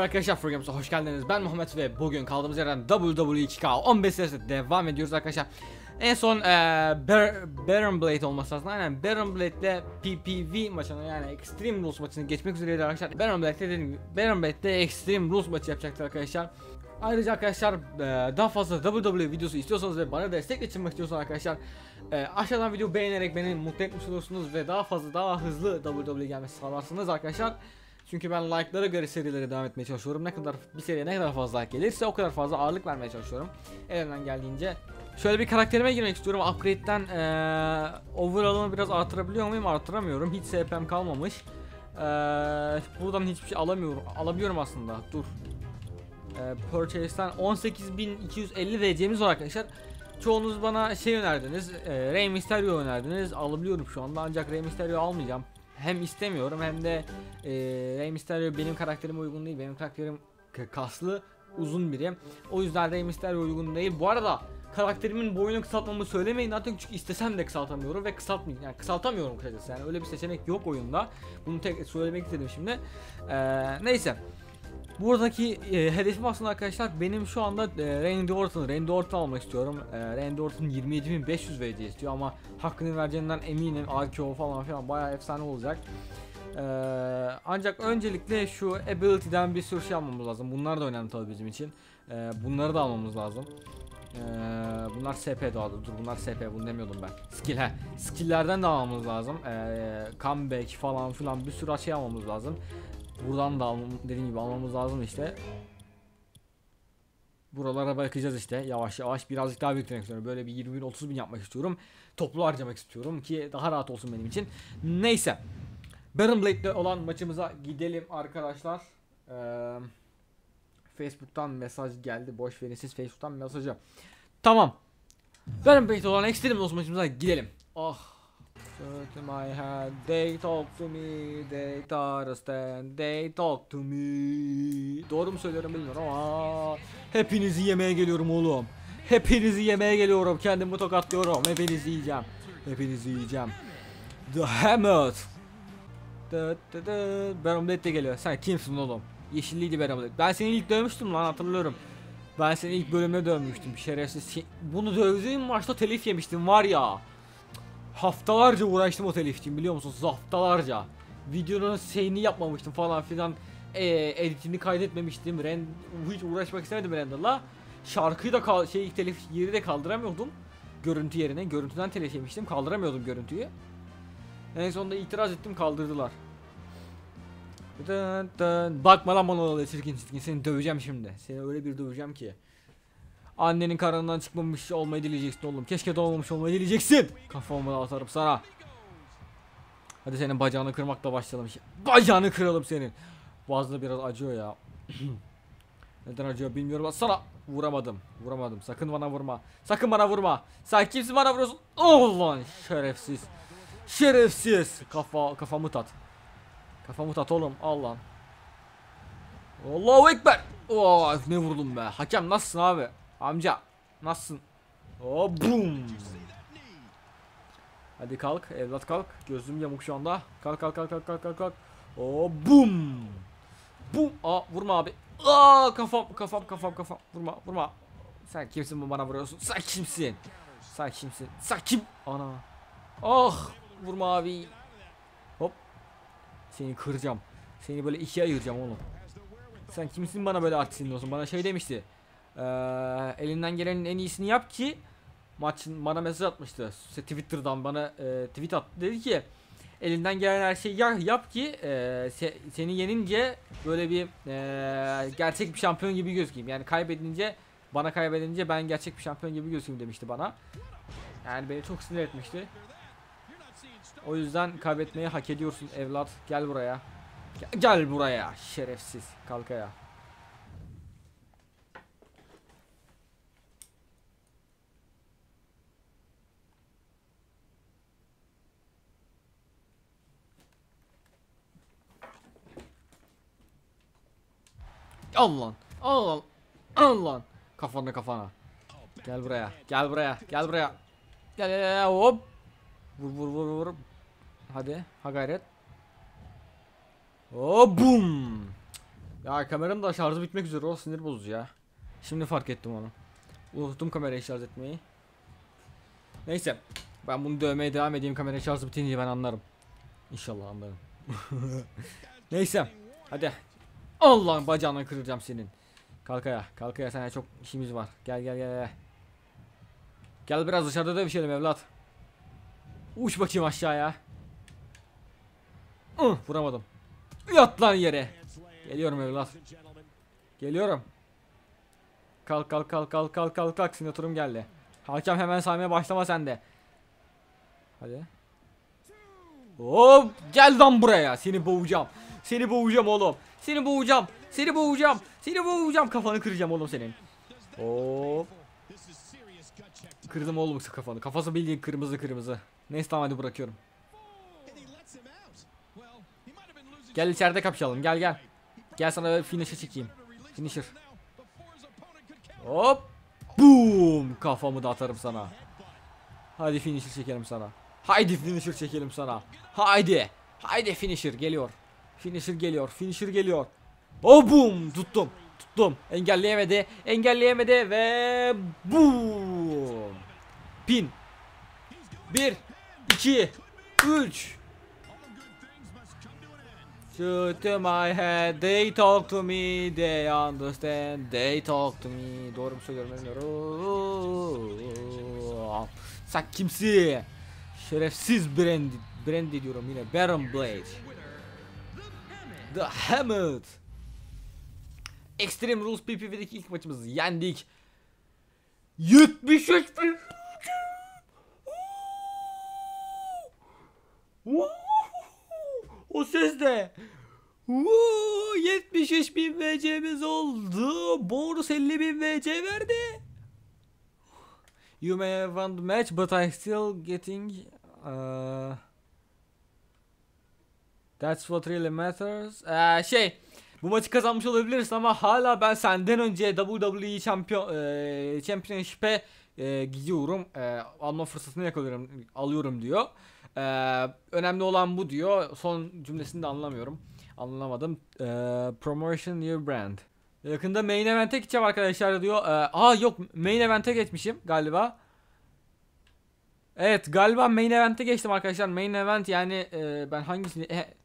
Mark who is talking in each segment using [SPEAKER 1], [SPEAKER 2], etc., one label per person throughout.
[SPEAKER 1] Merhaba arkadaşlar Froghams'a hoş geldiniz. Ben Muhammed ve bugün kaldığımız yerden WWE 2K 15 serisinde devam ediyoruz arkadaşlar. En son e, Bar Baron Blade olması lazım. Aynen Baron Blade ile PPV maçını yani Extreme Rules maçını geçmek üzereydi arkadaşlar. Baron Blade dediğim gibi Baron Blade ile Extreme Rules maçı yapacaktı arkadaşlar. Ayrıca arkadaşlar daha fazla WWE videosu istiyorsanız ve bana destek çıkmak istiyorsanız arkadaşlar e, aşağıdan video beğenerek beni mutlu etmiş olursunuz ve daha fazla daha hızlı WWE gelmesi sağlarsınız arkadaşlar. Çünkü ben like'lara göre serilere devam etmeye çalışıyorum. Ne kadar bir seriye ne kadar fazla like gelirse o kadar fazla ağırlık vermeye çalışıyorum. Elimden geldiğince. Şöyle bir karakterime girmek istiyorum. Upgrade'den ee, overall'ımı biraz artırabiliyor muyum? Artıramıyorum. Hiç SP'm kalmamış. Ee, buradan hiçbir şey alamıyorum. Alabiliyorum aslında. Dur. Ee, purchase'den 18.250 DC'miz var arkadaşlar. Çoğunuz bana şey önerdiniz. E, Rey Mysterio önerdiniz. Alabiliyorum şu anda ancak Rey Mysterio almayacağım hem istemiyorum hem de e, Rey Mysterio benim karakterime uygun değil. Benim karakterim kaslı, uzun biri. O yüzden Rey Mysterio uygun değil. Bu arada karakterimin boyunu kısaltmamı söylemeyin artık çünkü istesem de kısaltamıyorum ve kısaltmayacağım. Yani kısaltamıyorum kısacası. Yani öyle bir seçenek yok oyunda. Bunu tek söylemek istedim şimdi. Ee, neyse. Buradaki e, hedefim aslında arkadaşlar benim şu anda e, Randy Orton, Randy Orton almak istiyorum. E, Randy Orton 27.500 VC istiyor ama hakkını vereceğinden eminim. AKO falan filan bayağı efsane olacak. E, ancak öncelikle şu ability'den bir sürü şey almamız lazım. Bunlar da önemli tabii bizim için. E, bunları da almamız lazım. Ee, bunlar SP doğadı. Dur bunlar SP bunu demiyordum ben. Skill he. Skill'lerden de almamız lazım. Ee, comeback falan filan bir sürü şey almamız lazım. Buradan da almam, dediğim gibi almamız lazım işte. Buralara bakacağız işte yavaş yavaş birazcık daha büyütmek istiyorum. Böyle bir 20 bin 30 bin yapmak istiyorum. Toplu harcamak istiyorum ki daha rahat olsun benim için. Neyse. Baron Blade'de olan maçımıza gidelim arkadaşlar. Ee, Facebook'tan mesaj geldi. Boş verin siz Facebook'tan mesajı. Tamam. Baron Blade olan Extreme Loss maçımıza gidelim. Ah Search my head, they talk to me, they understand, they talk to me. Doğru mu söylüyorum bilmiyorum ama hepinizi yemeye geliyorum oğlum. Hepinizi yemeye geliyorum. Kendimi tokatlıyorum. Hepinizi yiyeceğim. Hepinizi yiyeceğim. The Hammer. Blade de geliyor. Sen kimsin oğlum? Yeşilliydi Blade. Ben seni ilk dövmüştüm lan hatırlıyorum. Ben seni ilk bölümde dövmüştüm. Şerefsiz. Bunu dövdüğüm maçta telif yemiştim var ya. Haftalarca uğraştım o telif için biliyor musunuz? Haftalarca. Videonun şeyini yapmamıştım falan filan. E, editini kaydetmemiştim. Rend hiç uğraşmak istemedim renderla. Şarkıyı da kal şey telif yeri de kaldıramıyordum. Görüntü yerine. Görüntüden telif yemiştim. Kaldıramıyordum görüntüyü. En sonunda itiraz ettim kaldırdılar. Bakma lan bana öyle çirkin çirkin seni döveceğim şimdi. Seni öyle bir döveceğim ki. Annenin karnından çıkmamış olmayı dileyeceksin oğlum. Keşke doğmamış olmayı dileyeceksin. Kafamı atarım sana. Hadi senin bacağını kırmakla başlayalım. Bacağını kıralım senin. Boğazda biraz acıyor ya. Neden acıyor bilmiyorum. Sana vuramadım. Vuramadım. Sakın bana vurma. Sakın bana vurma. Sen kimsin bana vuruyorsun? Oh lan şerefsiz. Şerefsiz. Kafa kafamı tat. Kafamı tat oğlum. Al lan. Allahu ekber. Oh, ne vurdum be. Hakem nasılsın abi? Amca nasılsın? Oh boom. Hadi kalk evlat kalk. Gözüm yamuk şu anda. Kalk kalk kalk kalk kalk kalk kalk. Oh boom. Boom. Aa vurma abi. Aa kafam kafam kafam kafam. Vurma vurma. Sen kimsin bana vuruyorsun? Sen kimsin? Sen kimsin? Sen kim? Ana. Ah vurma abi. Hop. Seni kıracağım. Seni böyle ikiye ayıracağım oğlum. Sen kimsin bana böyle artist dinliyorsun? Bana şey demişti. Ee, elinden gelenin en iyisini yap ki maçın bana mesaj atmıştı. Twitter'dan bana e, tweet attı. Dedi ki elinden gelen her şeyi yap, yap ki e, se, seni yenince böyle bir e, gerçek bir şampiyon gibi gözükeyim. Yani kaybedince bana kaybedince ben gerçek bir şampiyon gibi gözükeyim demişti bana. Yani beni çok sinir etmişti. O yüzden kaybetmeyi hak ediyorsun evlat. Gel buraya. Gel, gel buraya şerefsiz. Kalkaya. Al lan. Al lan. Al lan. Kafana kafana. Gel buraya. Gel buraya. Gel buraya. Gel gel gel hop. Vur vur vur vur. Hadi. Ha gayret. Oh boom. Ya kameranın da şarjı bitmek üzere o sinir bozucu ya. Şimdi fark ettim onu. Unuttum kamerayı şarj etmeyi. Neyse. Ben bunu dövmeye devam edeyim kamerayı şarjı bitince ben anlarım. İnşallah anlarım. Neyse. Hadi. Allah'ın bacağını kıracağım senin. Kalk ayağa. Kalk ayağa sana çok işimiz var. Gel gel gel. Gel, biraz dışarıda dövüşelim evlat. Uç bakayım aşağıya. Uh, vuramadım. Yat lan yere. Geliyorum evlat. Geliyorum. Kalk kalk kalk kalk kalk kalk kalk sinatorum geldi. Hakem hemen saymaya başlama sen de. Hadi. Hop gel lan buraya. Seni boğacağım. Seni boğacağım oğlum. Seni boğacağım. Seni boğacağım. Seni boğacağım. Kafanı kıracağım oğlum senin. Hop. Kırdım oğlum kafanı. Kafası bildiğin kırmızı kırmızı. Neyse tamam hadi bırakıyorum. Gel içeride kapışalım. Gel gel. Gel sana bir finisher çekeyim. Finisher. Hop. Boom. Kafamı da atarım sana. Hadi finisher çekelim sana. Haydi finisher çekelim sana. Haydi. Haydi finisher geliyor. Finisher geliyor. Finisher geliyor. Oh boom. Tuttum. Tuttum. Engelleyemedi. Engelleyemedi ve boom. Pin. 1 2 3 Shoot to my head, they talk to me, they understand, they talk to me. Doğru mu söylüyorum bilmiyorum. Sen kimsin? Şerefsiz Brandy, Brandy diyorum yine. Baron Blade. The Hammer. Extreme Rules PPV'deki ilk maçımızı yendik. 73 bin. O ses de. Woo, 73 bin VC'miz oldu. Bonus 50 bin VC verdi. You may have won the match but I still getting uh, That's what really matters. Ee, şey bu maçı kazanmış olabilirsin ama hala ben senden önce WWE şampiyon e, Championship'e e, gidiyorum. E, alma fırsatını yakalıyorum alıyorum diyor. E, önemli olan bu diyor. Son cümlesini de anlamıyorum. Anlamadım. E, promotion your brand. Yakında main event'e gideceğim arkadaşlar diyor. E, aa yok main event'e geçmişim galiba. Evet galiba main event'e geçtim arkadaşlar. Main event yani e, ben hangisini e,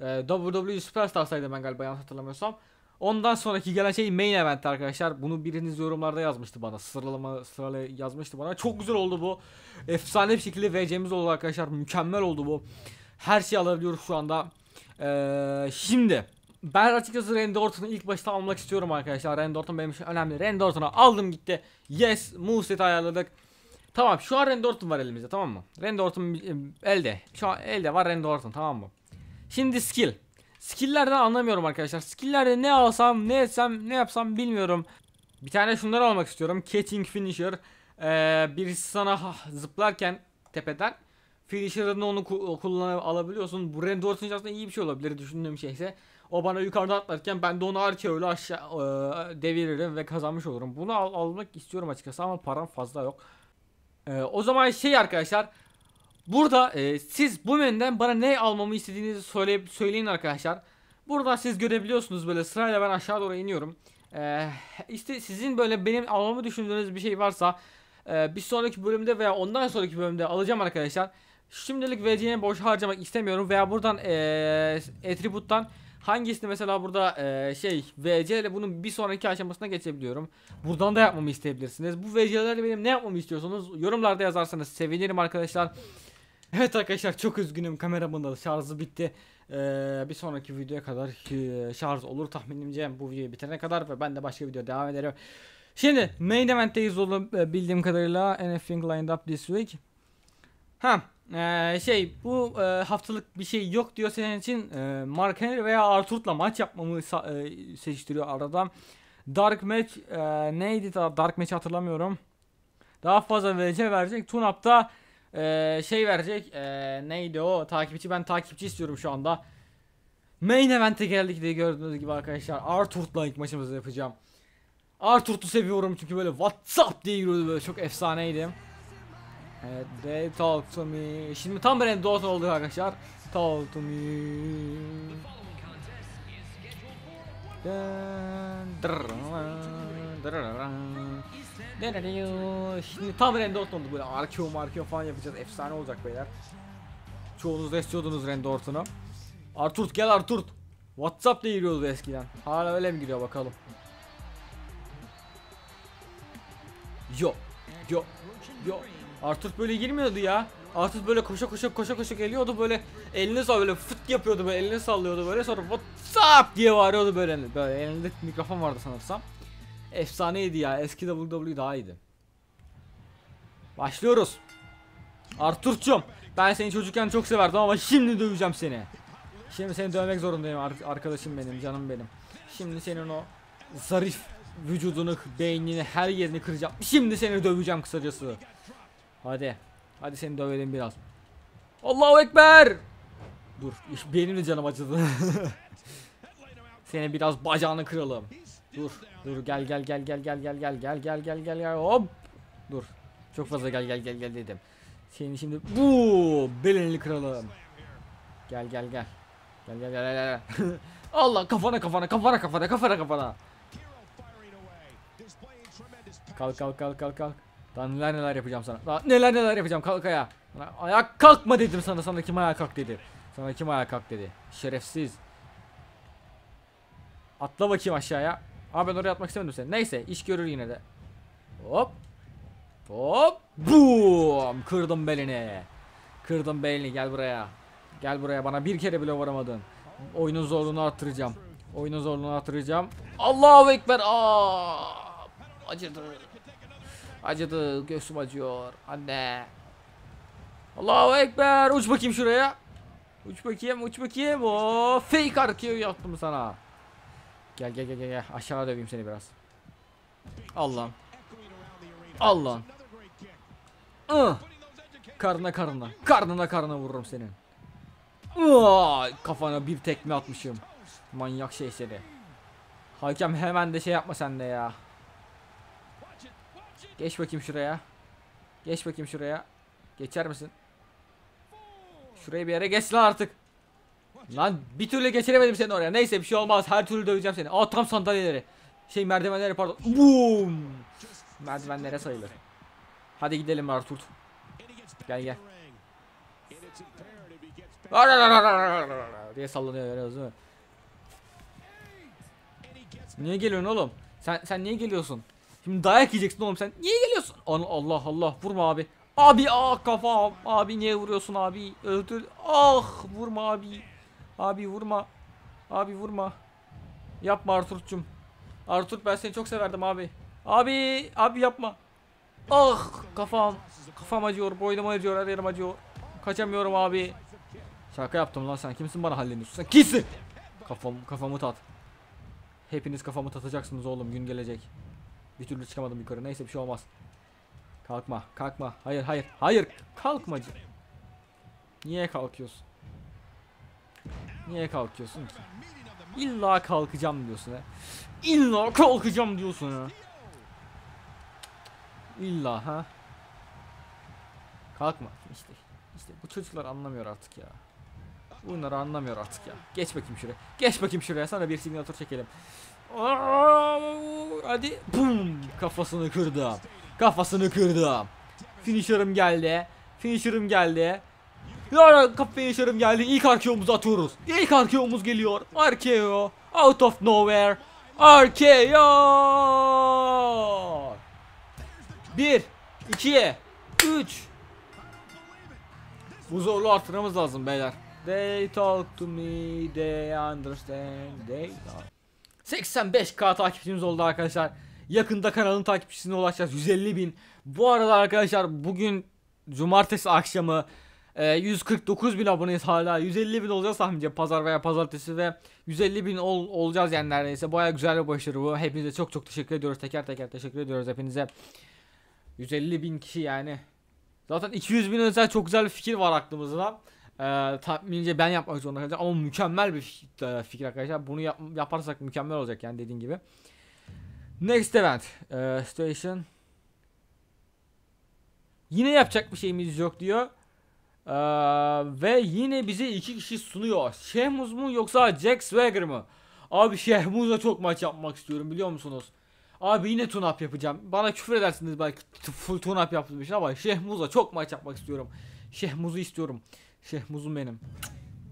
[SPEAKER 1] e, WWE Superstars'taydı ben galiba yanlış hatırlamıyorsam. Ondan sonraki gelen şey main event arkadaşlar. Bunu biriniz yorumlarda yazmıştı bana. Sıralama sırala yazmıştı bana. Çok güzel oldu bu. Efsane bir şekilde VC'miz oldu arkadaşlar. Mükemmel oldu bu. Her şeyi alabiliyoruz şu anda. Ee, şimdi ben açıkçası Randy Orton'u ilk başta almak istiyorum arkadaşlar. Randy Orton benim için önemli. Randy Orton'u aldım gitti. Yes, moveset ayarladık. Tamam şu an Randy Orton var elimizde tamam mı? Randy Orton elde. Şu an elde var Randy Orton tamam mı? Şimdi skill. Skill'lerden anlamıyorum arkadaşlar. Skill'lerde ne alsam, ne etsem, ne yapsam bilmiyorum. Bir tane şunları almak istiyorum. Catching Finisher. Ee, birisi sana zıplarken tepeden Finisher'ını onu ku kullanıp alabiliyorsun. Bu Orton aslında iyi bir şey olabilir düşündüğüm şeyse. O bana yukarıdan atlarken ben de onu öyle aşağı e, deviririm ve kazanmış olurum. Bunu al almak istiyorum açıkçası ama param fazla yok. E, o zaman şey arkadaşlar Burada e, siz bu menüden bana ne almamı istediğinizi söyleyip söyleyin arkadaşlar. Burada siz görebiliyorsunuz böyle sırayla ben aşağı doğru iniyorum. E, işte sizin böyle benim almamı düşündüğünüz bir şey varsa e, bir sonraki bölümde veya ondan sonraki bölümde alacağım arkadaşlar. Şimdilik VC'ye boş harcamak istemiyorum veya buradan e, attribute'dan hangisini mesela burada e, şey VC ile bunun bir sonraki aşamasına geçebiliyorum. Buradan da yapmamı isteyebilirsiniz. Bu VC'lerle benim ne yapmamı istiyorsanız yorumlarda yazarsanız sevinirim arkadaşlar. Evet arkadaşlar çok üzgünüm kameramın da şarjı bitti. Ee, bir sonraki videoya kadar e, şarj olur tahminimce bu videoyu bitirene kadar ve ben de başka video devam ederim. Şimdi main event'teyiz oğlum e, bildiğim kadarıyla anything lined up this week. Ha ee, şey bu e, haftalık bir şey yok diyor senin için e, Mark Henry veya Arthur'la maç yapmamı e, seçtiriyor arada. Dark match e, neydi Dark match hatırlamıyorum. Daha fazla VC verecek. Tunap'ta ee, şey verecek. Ee, neydi o? Takipçi ben takipçi istiyorum şu anda. Main event'e geldik diye gördüğünüz gibi arkadaşlar. Arthur'la ilk maçımızı yapacağım. Arthur'u seviyorum çünkü böyle WhatsApp diye yürüyordu böyle çok efsaneydi. Evet, they talk to me. Şimdi tam benim Dawson olduk arkadaşlar. Talk to me. Şimdi tam Randorton oldu böyle arkeo markeo falan yapacağız. Efsane olacak beyler. Çoğunuz da istiyordunuz Randorton'u. Arturt gel Arturt. WhatsApp diye giriyordu eskiden. Hala öyle mi giriyor bakalım. Yo. Yo. Yo. Arturt böyle girmiyordu ya. Arturt böyle koşa koşa koşa koşa geliyordu böyle elini sallıyor böyle fıt yapıyordu böyle elini sallıyordu böyle sonra WhatsApp diye bağırıyordu böyle. Böyle elinde mikrofon vardı sanırsam. Efsaneydi ya. Eski WWE daha iyiydi. Başlıyoruz. Artur'cum ben seni çocukken çok severdim ama şimdi döveceğim seni. Şimdi seni dövmek zorundayım ar- arkadaşım benim, canım benim. Şimdi senin o zarif vücudunu, beynini, her yerini kıracağım. Şimdi seni döveceğim kısacası. Hadi. Hadi seni dövelim biraz. Allahu Ekber. Dur, benim de canım acıdı. seni biraz bacağını kıralım. Dur, dur gel gel gel gel gel gel gel gel gel gel gel gel hop. Dur. Çok fazla gel gel gel gel dedim. Seni şimdi bu belini kıralım. Gel gel gel. Gel gel gel gel. Allah kafana kafana kafana kafana kafana kafana. Kalk kalk kalk kalk kalk. Daha neler neler yapacağım sana. Daha neler neler yapacağım kalk ayağa. Ayak kalkma dedim sana sana kim ayağa kalk dedi. Sana kim ayağa kalk dedi. Şerefsiz. Atla bakayım aşağıya. Abi ben oraya atmak istemedim seni. Neyse iş görür yine de. Hop. Hop. Boom. Kırdım belini. Kırdım belini gel buraya. Gel buraya bana bir kere bile vuramadın. Oyunun zorluğunu arttıracağım. Oyunun zorluğunu arttıracağım. Allahu Ekber. Aa! Acıdı. Acıdı. Göğsüm acıyor. Anne. Allahu Ekber. Uç bakayım şuraya. Uç bakayım uç bakayım. Oo, fake arkaya yaptım sana. Gel gel gel gel. Aşağı döveyim seni biraz. Allah. Allah. Ah. Karnına karnına. Karnına karnına vururum senin. Aa, kafana bir tekme atmışım. Manyak şey seni. Hakem hemen de şey yapma sen de ya. Geç bakayım şuraya. Geç bakayım şuraya. Geçer misin? Şuraya bir yere geç lan artık. Lan bir türlü geçiremedim seni oraya. Neyse bir şey olmaz. Her türlü döveceğim seni. Aa tam sandalyeleri. Şey merdivenleri pardon. Boom. Merdivenlere sayılır. Hadi gidelim Artur. Gel gel. diye sallanıyor öyle değil mi? Niye geliyorsun oğlum? Sen sen niye geliyorsun? Şimdi dayak yiyeceksin oğlum sen. Niye geliyorsun? Allah Allah vurma abi. Abi ah kafam. Abi niye vuruyorsun abi? Öldür. Ah vurma abi. Abi vurma. Abi vurma. Yapma Artur'cum. Artur ben seni çok severdim abi. Abi abi yapma. Ah kafam. Kafam acıyor, boynum acıyor, her yerim acıyor. Kaçamıyorum abi. Şaka yaptım lan sen. Kimsin bana halleniyorsun? Sen kimsin? Kafam kafamı tat. Hepiniz kafamı tatacaksınız oğlum gün gelecek. Bir türlü çıkamadım yukarı. Neyse bir şey olmaz. Kalkma, kalkma. Hayır, hayır, hayır. Kalkmacı. Niye kalkıyorsun? Niye kalkıyorsun ki? İlla kalkacağım diyorsun ha. İlla kalkacağım diyorsun ha. İlla ha. Kalkma işte. İşte bu çocuklar anlamıyor artık ya. Bunları anlamıyor artık ya. Geç bakayım şuraya. Geç bakayım şuraya. Sana bir simülatör çekelim. Hadi. Bum. Kafasını kırdım. Kafasını kırdım. Finisher'ım geldi. Finisher'ım geldi. Ya kap finisher'ım geldi. İlk arkeomuzu atıyoruz. İlk arkeomuz geliyor. Arkeo. Out of nowhere. Arkeo. 1 2 3 Bu zorluğu artırmamız lazım beyler. They talk to me, they understand, they know. 85k takipçimiz oldu arkadaşlar. Yakında kanalın takipçisine ulaşacağız 150 bin. Bu arada arkadaşlar bugün cumartesi akşamı e, 149 bin aboneyiz hala. 150 bin olacağız tahmince pazar veya pazartesi ve 150 bin ol, olacağız yani neredeyse. Baya güzel bir başarı bu. Hepinize çok çok teşekkür ediyoruz. Teker teker teşekkür ediyoruz hepinize. 150 bin kişi yani. Zaten 200 bin özel çok güzel bir fikir var aklımızda. Ee, tahminimce ben yapmak zorunda kalacağım ama mükemmel bir e, fikir arkadaşlar. Bunu yap- yaparsak mükemmel olacak yani dediğin gibi. Next event. Ee, Station. Yine yapacak bir şeyimiz yok diyor ee, ve yine bize iki kişi sunuyor. Sheamus mu yoksa Jack Swagger mı? Abi Şehmuz'la çok maç yapmak istiyorum biliyor musunuz? Abi yine tune-up yapacağım. Bana küfür edersiniz belki full tune-up yaptığım için ama Şehmuz'la çok maç yapmak istiyorum. Şehmuz'u istiyorum. Şehmuz'um benim.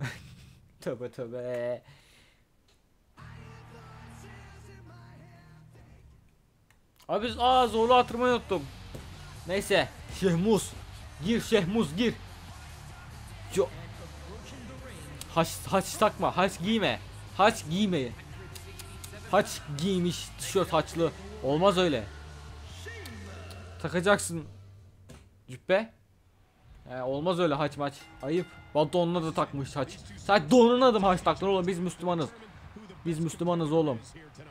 [SPEAKER 1] tövbe tövbe. Abi biz aa zorlu hatırmayı unuttum. Neyse. Şehmuz. Gir Şehmuz gir. Jo Haç, haç takma, haç giyme. Haç giyme. Haç giymiş, tişört haçlı. Olmaz öyle. Takacaksın. Cübbe. He, olmaz öyle haç maç. Ayıp. Bak donuna da takmış haç. Sadece donuna da haç taktın oğlum biz Müslümanız. Biz Müslümanız oğlum.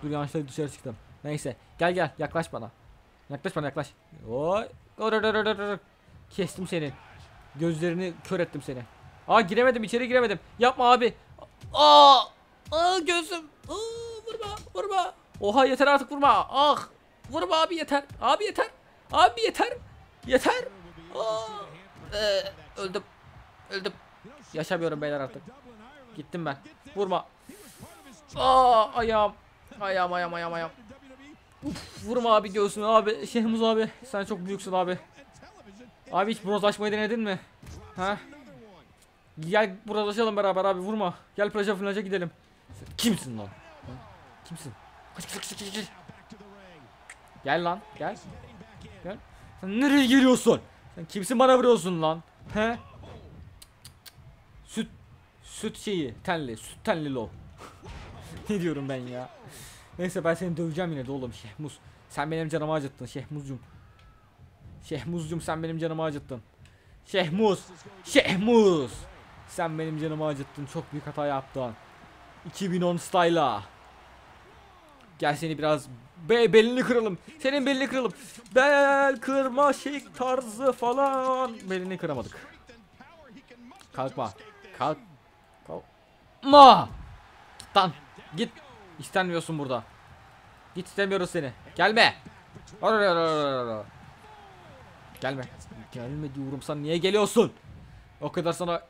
[SPEAKER 1] Dur yanlışlıkla dışarı çıktım. Neyse gel gel yaklaş bana. Yaklaş bana yaklaş. Oy. Kestim seni. Gözlerini kör ettim seni. Aa giremedim içeri giremedim. Yapma abi. Aa! Aa gözüm. Aa, vurma vurma. Oha yeter artık vurma. Ah! Vurma abi yeter. Abi yeter. Abi yeter. Yeter. Aa! Ee, öldüm. Öldüm. Yaşamıyorum beyler artık. Gittim ben. Vurma. Aa ayağım. Ayağım ayağım ayağım ayağım. Uf, vurma abi göğsüme abi. Şehmuz abi. Sen çok büyüksün abi. Abi hiç bronzlaşmayı denedin mi? Ha? Gel bronzlaşalım beraber abi vurma. Gel plaja plaja gidelim. Sen kimsin lan? Ha? Kimsin? Kaç kaç kaç kaç. Gel lan gel. Gel. Sen nereye geliyorsun? Sen kimsin bana vuruyorsun lan? He? Süt süt şeyi tenli süt tenli lo. ne diyorum ben ya? Neyse ben seni döveceğim yine de oğlum Şehmuz. Sen benim canımı acıttın Şehmuzcum. Şehmuzcum sen benim canımı acıttın. Şehmuz. Şehmuz. Sen benim canımı acıttın. Çok büyük hata yaptın. 2010 style'a. Gel seni biraz be belini kıralım. Senin belini kıralım. Bel kırma şey tarzı falan. Belini kıramadık. Kalkma. Kalk. Kalkma. Lan git. İstenmiyorsun burada. Git istemiyoruz seni. Gelme. Gelme. Gelme diyorum sana. Niye geliyorsun? O kadar sana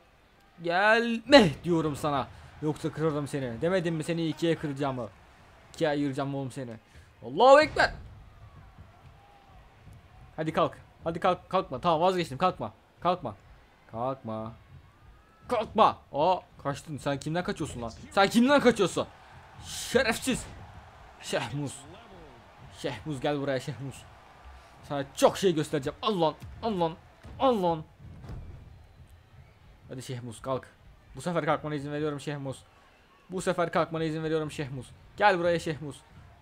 [SPEAKER 1] gelme diyorum sana. Yoksa kırarım seni. Demedim mi seni ikiye kıracağımı? İkiye ayıracağım oğlum seni. Allahu ekber. Hadi kalk. Hadi kalk kalkma. Tamam vazgeçtim. Kalkma. Kalkma. Kalkma. Kalkma. Aa kaçtın. Sen kimden kaçıyorsun lan? Sen kimden kaçıyorsun? Şerefsiz. Şehmuz. Şehmuz gel buraya Şehmuz. Sana çok şey göstereceğim. Allah'ın. Allah'ın. Allah'ın. Hadi Şehmuz kalk. Bu sefer kalkmana izin veriyorum Şehmuz. Bu sefer kalkmana izin veriyorum Şehmuz. Gel buraya Şehmuz.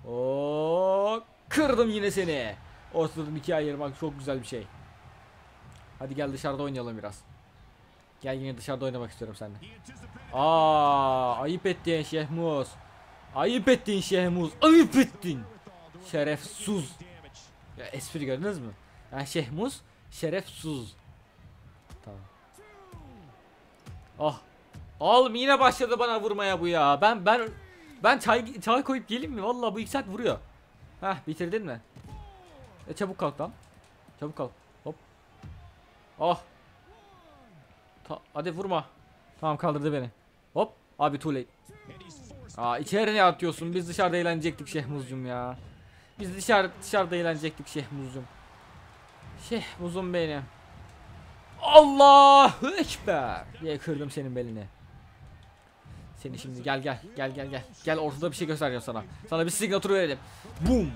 [SPEAKER 1] Oo, kırdım yine seni. Ortadan ikiye ayırmak çok güzel bir şey. Hadi gel dışarıda oynayalım biraz. Gel yine dışarıda oynamak istiyorum seninle. Aa, ayıp ettin Şehmuz. Ayıp ettin Şehmuz. Ayıp ettin. Şerefsuz. Ya espri gördünüz mü? Yani Şehmuz şerefsuz. Tamam. Ah. Oğlum yine başladı bana vurmaya bu ya. Ben ben ben çay çay koyup geleyim mi? Vallahi bu iki saat vuruyor. Heh bitirdin mi? E çabuk kalk lan. Çabuk kalk. Hop. Ah. Ta hadi vurma. Tamam kaldırdı beni. Hop. Abi too late. Aa içeri ne atıyorsun? Biz dışarıda eğlenecektik Şehmuzcum ya. Biz dışarı dışarıda eğlenecektik Şehmuzcum. Şehmuzum benim. Allahu ekber diye kırdım senin belini. Seni şimdi gel gel gel gel gel. Gel ortada bir şey göstereceğim sana. Sana bir signature verelim. Boom.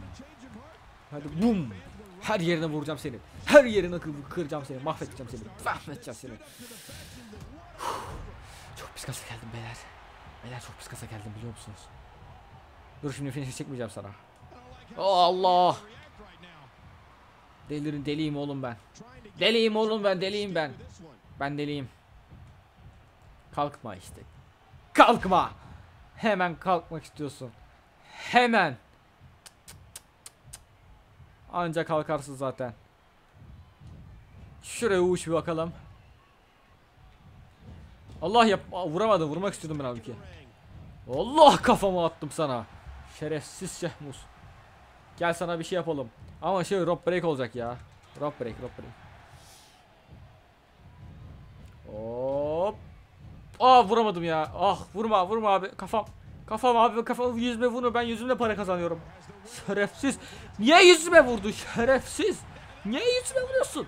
[SPEAKER 1] Hadi boom. Her yerine vuracağım seni. Her yerine kır kıracağım seni. Mahvedeceğim seni. Mahvedeceğim seni. Çok pis kasa geldim beyler. Beyler çok pis kasa geldim biliyor musunuz? Dur şimdi finish çekmeyeceğim sana. Oh Allah. Delirin deliyim oğlum ben. Deliyim oğlum ben deliyim ben. Ben deliyim. Kalkma işte. Kalkma. Hemen kalkmak istiyorsun. Hemen. Ancak kalkarsın zaten. Şuraya uç bir bakalım. Allah yap vuramadım vurmak istiyordum ben halbuki. Allah kafama attım sana. Şerefsiz Şehmus. Gel sana bir şey yapalım. Ama şey rope break olacak ya. Rope break rope break. Hop. Aa vuramadım ya. Ah vurma vurma abi kafam. Kafam abi kafam yüzüme vurma ben yüzümle para kazanıyorum. Şerefsiz. Niye yüzüme vurdu şerefsiz? Niye yüzüme vuruyorsun?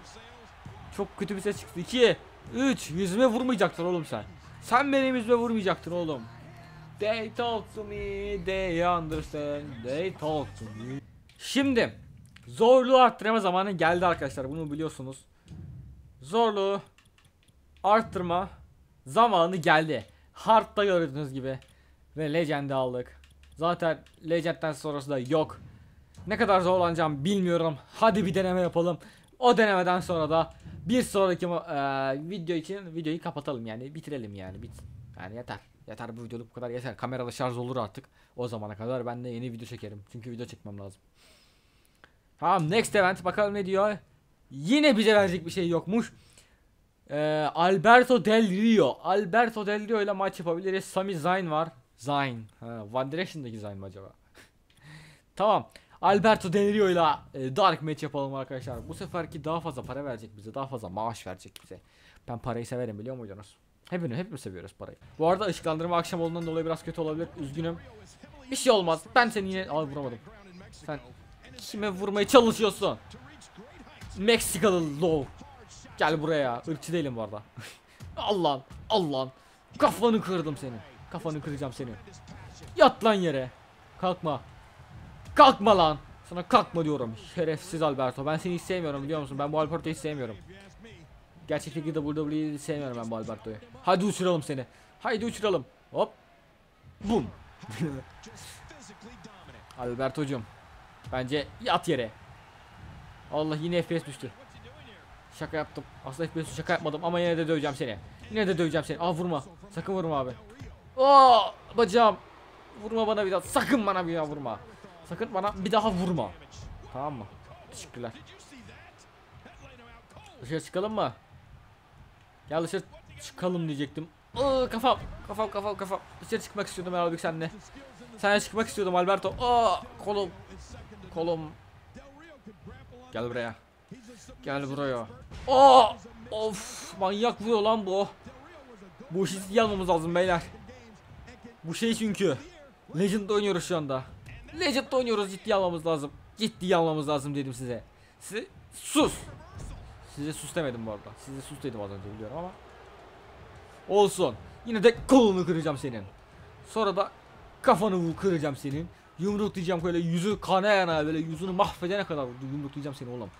[SPEAKER 1] Çok kötü bir ses çıktı. 2 3 yüzüme vurmayacaktın oğlum sen. Sen benim yüzüme vurmayacaktın oğlum. They talk to me, they understand, they talk to me. Şimdi zorluğu arttırma zamanı geldi arkadaşlar bunu biliyorsunuz. Zorluğu arttırma zamanı geldi. Hard'da gördüğünüz gibi. Ve Legend'i aldık. Zaten Legend'den sonrası da yok. Ne kadar zorlanacağım bilmiyorum. Hadi bir deneme yapalım. O denemeden sonra da bir sonraki eee, video için videoyu kapatalım yani bitirelim yani bit. Yani yeter. Yeter bu videoluk bu kadar yeter. Kamerada şarj olur artık. O zamana kadar ben de yeni video çekerim. Çünkü video çekmem lazım. Tamam next event bakalım ne diyor. Yine bize verecek bir şey yokmuş. Ee, Alberto Del Rio. Alberto Del Rio ile maç yapabiliriz. Sami Zayn var. Zayn. Ha, One Direction'daki Zayn mı acaba? tamam. Alberto Del Rio ile e, Dark Match yapalım arkadaşlar. Bu seferki daha fazla para verecek bize. Daha fazla maaş verecek bize. Ben parayı severim biliyor muydunuz? Hepimiz, hepimiz seviyoruz parayı. Bu arada ışıklandırma akşam olduğundan dolayı biraz kötü olabilir. Üzgünüm. Bir şey olmaz. Ben seni yine... Ay vuramadım. Sen kime vurmaya çalışıyorsun? Meksikalı low. Gel buraya. Irkçı değilim bu arada. Allah'ın. Allah'ın. Kafanı kırdım senin. Kafanı kıracağım senin. Yat lan yere. Kalkma. Kalkma lan. Sana kalkma diyorum. Şerefsiz Alberto. Ben seni hiç sevmiyorum biliyor musun? Ben bu Alberto'yu sevmiyorum. Gerçekteki WWE'yi sevmiyorum ben bu Alberto'yu. Hadi uçuralım seni. Haydi uçuralım. Hop. Bum. Alberto'cum. Bence yat yere. Allah yine FPS düştü. Şaka yaptım. Aslında FPS şaka yapmadım ama yine de döveceğim seni. Yine de döveceğim seni. Aa vurma. Sakın vurma abi. Oo bacağım. Vurma bana bir daha. Sakın bana bir daha vurma. Sakın bana bir daha vurma. Tamam mı? Teşekkürler. Dışarı çıkalım mı? Gel dışarı çıkalım diyecektim. Aa, kafam. Kafam kafam kafam. Dışarı çıkmak istiyordum abi senle. Sen çıkmak istiyordum Alberto. Aa kolum. Kolum. Gel buraya. Gel buraya. Aa! Of! Manyak vuruyor lan bu. Bu işi ciddiye almamız lazım beyler. Bu şey çünkü. Legend oynuyoruz şu anda. Legend oynuyoruz ciddiye almamız lazım. Ciddiye almamız lazım dedim size. Size sus. Size sus demedim bu arada. Size sus dedim az önce biliyorum ama. Olsun. Yine de kolunu kıracağım senin. Sonra da kafanı kıracağım senin. Yumruklayacağım böyle yüzü kanayana böyle yüzünü mahvedene kadar yumruklayacağım seni oğlum.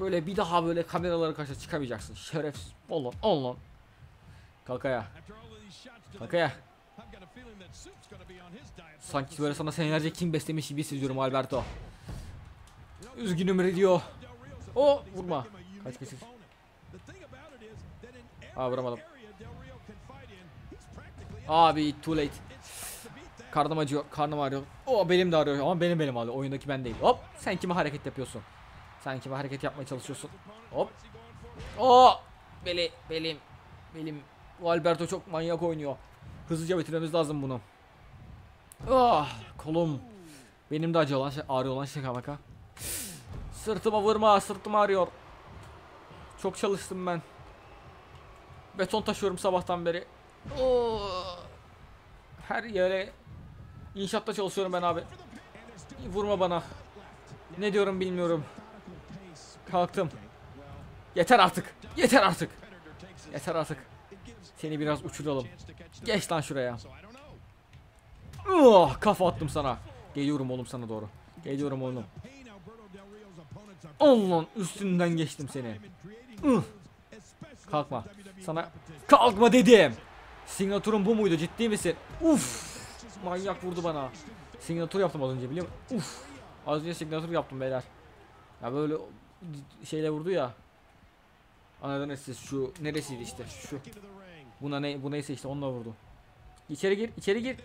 [SPEAKER 1] Böyle bir daha böyle kameralara karşı çıkamayacaksın. Şerefsiz. Allah'ım Allah'ım. Kalk ayağa. Kalk ayağa. Sanki böyle sana senelerce kim beslemiş gibi hissediyorum Alberto. Üzgünüm diyor. O vurma. Kaç kaç. Aa vuramadım. Abi too late. Karnım acıyor, karnım ağrıyor. O benim de ağrıyor ama benim benim ağrıyor. Oyundaki ben değil. Hop, sen kime hareket yapıyorsun? Sen kime hareket yapmaya çalışıyorsun? Hop. O beli belim belim. Bu Alberto çok manyak oynuyor. Hızlıca bitirmemiz lazım bunu. Ah kolum. Benim de acı olan şey, ağrıyor olan şaka maka. Sırtıma vurma, sırtım ağrıyor. Çok çalıştım ben. Beton taşıyorum sabahtan beri. Oo. Her yere inşaatta çalışıyorum ben abi. Vurma bana. Ne diyorum bilmiyorum. Kalktım. Yeter artık. Yeter artık. Yeter artık. Seni biraz uçuralım. Geç lan şuraya. Oh, kafa attım sana. Geliyorum oğlum sana doğru. Geliyorum oğlum. Allah'ın üstünden geçtim seni. Kalkma. Sana kalkma dedim. Signatürün bu muydu? Ciddi misin? Uf. Manyak vurdu bana. Signatür yaptım az önce biliyor musun? Uf. Az önce signatür yaptım beyler. Ya böyle şeyle vurdu ya. Anladınız siz şu neresiydi işte şu. Buna ne bu neyse işte onunla vurdu. İçeri gir, içeri gir.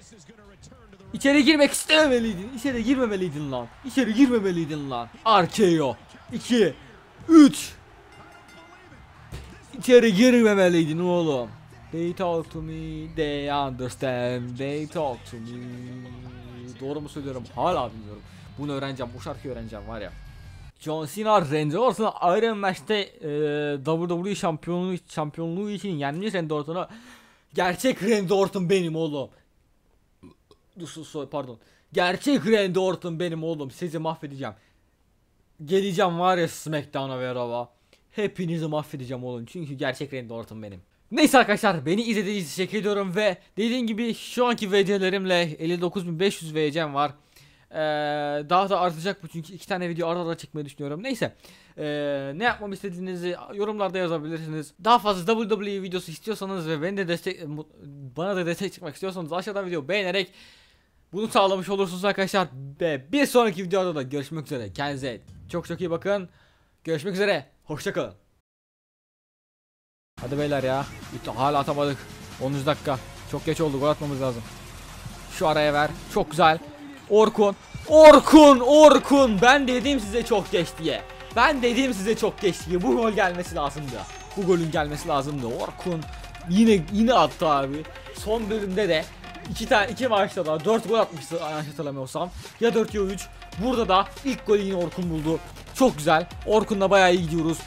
[SPEAKER 1] İçeri girmek istememeliydin. İçeri girmemeliydin lan. İçeri girmemeliydin lan. RKO. 2 3 İçeri girmemeliydin oğlum. They talk to me, they understand, they talk to me. Doğru mu söylüyorum? Hala bilmiyorum. Bunu öğreneceğim, bu şarkıyı öğreneceğim var ya. John Cena Randy Orton'u Iron Match'te e, WWE şampiyonluğu, şampiyonluğu için yenmiş Randy Orton'u. Gerçek Randy Orton benim oğlum. Su- su- pardon. Gerçek Randy Orton benim oğlum. Sizi mahvedeceğim. Geleceğim var ya SmackDown'a ve Raw'a. Hepinizi mahvedeceğim oğlum. Çünkü gerçek Randy Orton benim. Neyse arkadaşlar beni izlediğiniz için teşekkür ediyorum ve dediğim gibi şu anki VC'lerimle 59.500 VC'm var. Ee, daha da artacak bu çünkü iki tane video ara ara çekmeyi düşünüyorum. Neyse. Ee, ne yapmamı istediğinizi yorumlarda yazabilirsiniz. Daha fazla WWE videosu istiyorsanız ve beni de destek bana da destek çıkmak istiyorsanız aşağıdan video beğenerek bunu sağlamış olursunuz arkadaşlar. Ve bir sonraki videoda da görüşmek üzere. Kendinize çok çok iyi bakın. Görüşmek üzere. Hoşçakalın. Hadi beyler ya. Hala atamadık. 10. dakika. Çok geç oldu. Gol atmamız lazım. Şu araya ver. Çok güzel. Orkun. Orkun. Orkun. Ben dedim size çok geç diye. Ben dedim size çok geç diye. Bu gol gelmesi lazımdı. Bu golün gelmesi lazımdı. Orkun yine yine attı abi. Son bölümde de iki tane iki maçta da 4 gol atmıştı yanlış hatırlamıyorsam. Ya 4 ya 3. Burada da ilk golü yine Orkun buldu. Çok güzel. Orkun'la bayağı iyi gidiyoruz.